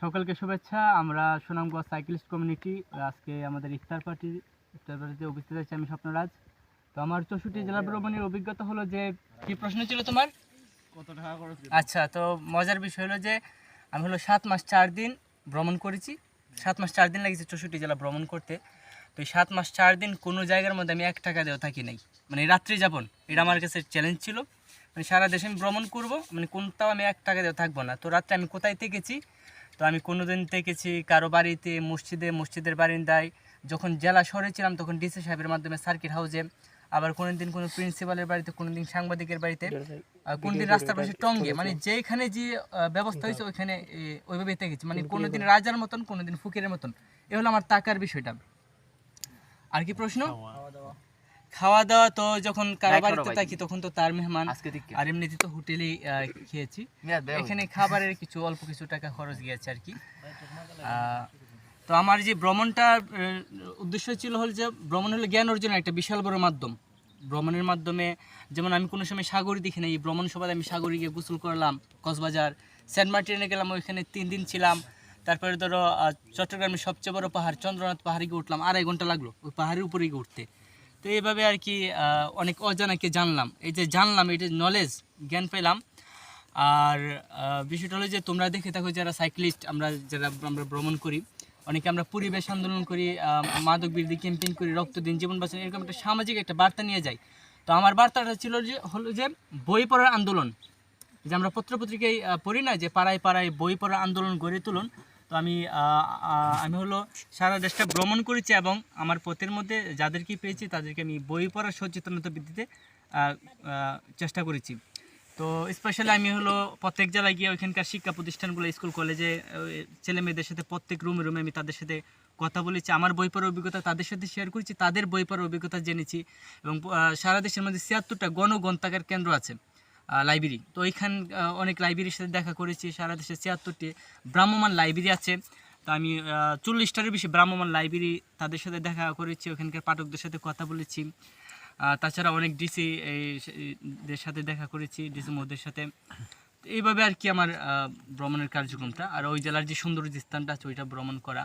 সকলকে শুভেচ্ছা। আমরা সুনামগঞ্জ সাইক্লিস্ট কমিউনিটি আজকে আমাদের ইফতার পার্টি ইফতার পার্টিতে উপস্থিত আছি আমি স্বপ্নরাজ। তো আমার চৌষট্টি জেলা ভ্রমণের অভিজ্ঞতা হলো যে কি প্রশ্ন ছিল তোমার? কত টাকা খরচ আচ্ছা তো মজার বিষয় হলো যে আমি হলো সাত মাস চার দিন ভ্রমণ করেছি। সাত মাস চার দিন লেগেছে চৌষট্টি জেলা ভ্রমণ করতে। তো এই সাত মাস চার দিন কোনো জায়গার মধ্যে আমি এক টাকা দেওয়া থাকি নাই। মানে রাত্রি যাপন এটা আমার কাছে চ্যালেঞ্জ ছিল। মানে সারা দেশে আমি ভ্রমণ করব মানে কোনটাও আমি এক টাকা দেওয়া থাকব না। তো রাত্রে আমি কোথায় থেকেছি? তো আমি কোনো দিন থেকেছি কারও বাড়িতে মসজিদে মসজিদের বারিন্দায়। যখন জেলা শহরে ছিলাম তখন ডিসি সাহেবের মাধ্যমে সার্কিট হাউসে আবার কোনো দিন কোনো প্রিন্সিপালের বাড়িতে কোনো দিন সাংবাদিকের বাড়িতে আর কোন দিন রাস্তার পাশে টঙ্গে। মানে যেখানে যে ব্যবস্থা হয়েছে ওইখানে এ, ওইভাবে থেকেছি। মানে কোনোদিন রাজার মতন কোনোদিন ফকিরের মতন। এ হলো আমার টাকার বিষয়টা। আর কি প্রশ্ন? খাওয়া দাওয়া তো যখন কারও বাড়িতে থাকি তখন তো তার মেহমান। আর এমনিতে তো হোটেলেই আহ, খেয়েছি। এখানে খাবারের কিছু অল্প কিছু টাকা খরচ গিয়েছে আর কি। আহ, তো আমার যে ভ্রমণটা উদ্দেশ্য ছিল হল যে ভ্রমণ হলো জ্ঞান অর্জনের একটা বিশাল বড় মাধ্যম। ভ্রমণের মাধ্যমে যেমন আমি কোনো সময় সাগর দেখি না এই ভ্রমণ সভায় আমি সাগরে গিয়ে গোসল করলাম কক্সবাজার সেন্ট মার্টিনে গেলাম ওইখানে তিন দিন ছিলাম। তারপরে ধরো আহ, চট্টগ্রামের সবচেয়ে বড় পাহাড় চন্দ্রনাথ পাহাড়ে গিয়ে উঠলাম আড়াই ঘণ্টা লাগল ওই পাহাড়ের উপরে গিয়ে উঠতে। তো এইভাবে আর কি অনেক অজানাকে জানলাম। এই যে জানলাম এটা নলেজ জ্ঞান পেলাম। আর বিষয়টা হলো যে তোমরা দেখে থাকো যারা সাইক্লিস্ট আমরা যারা আমরা ভ্রমণ করি, অনেকে আমরা পরিবেশ আন্দোলন করি মাদক বিরোধী ক্যাম্পেইন করি, রক্ত দিন, জীবন বাঁচান, এরকম একটা সামাজিক একটা বার্তা নিয়ে যাই। তো আমার বার্তাটা ছিল যে, হলো যে বই পড়ার আন্দোলন। যে আমরা পত্রপত্রিকায় পড়ি না যে পাড়ায় পাড়ায় বই পড়ার আন্দোলন গড়ে তুলুন তো আমি আমি হলো সারা দেশটা ভ্রমণ করেছি এবং আমার পথের মধ্যে যাদেরকে পেয়েছি তাদেরকে আমি বই পড়ার সচেতনতা বৃদ্ধিতে চেষ্টা করেছি। তো স্পেশালি আমি হলো প্রত্যেক জেলায় গিয়ে ওইখানকার শিক্ষা প্রতিষ্ঠানগুলো স্কুল কলেজে ছেলে মেয়েদের সাথে প্রত্যেক রুমে রুমে আমি তাদের সাথে কথা বলেছি। আমার বই পড়ার অভিজ্ঞতা তাদের সাথে শেয়ার করেছি, তাদের বই পড়ার অভিজ্ঞতা জেনেছি এবং সারা দেশের মধ্যে ছিয়াত্তরটা গণগ্রন্থাগার কেন্দ্র আছে। লাইব্রেরি তো ওইখান অনেক লাইব্রেরির সাথে দেখা করেছি, সারা দেশে ছিয়াত্তরটি ভ্রাম্যমান লাইব্রেরি আছে। তো আমি চল্লিশটারও বেশি ভ্রাম্যমান লাইব্রেরি তাদের সাথে দেখা করেছি, ওখানকার পাঠকদের সাথে কথা বলেছি। তাছাড়া অনেক ডিসি দের সাথে দেখা করেছি ডিসি মোদের সাথে। এইভাবে আর কি আমার ভ্রমণের কার্যক্রমটা। আর ওই জেলার যে সুন্দর যে স্থানটা আছে, ওইটা ভ্রমণ করা।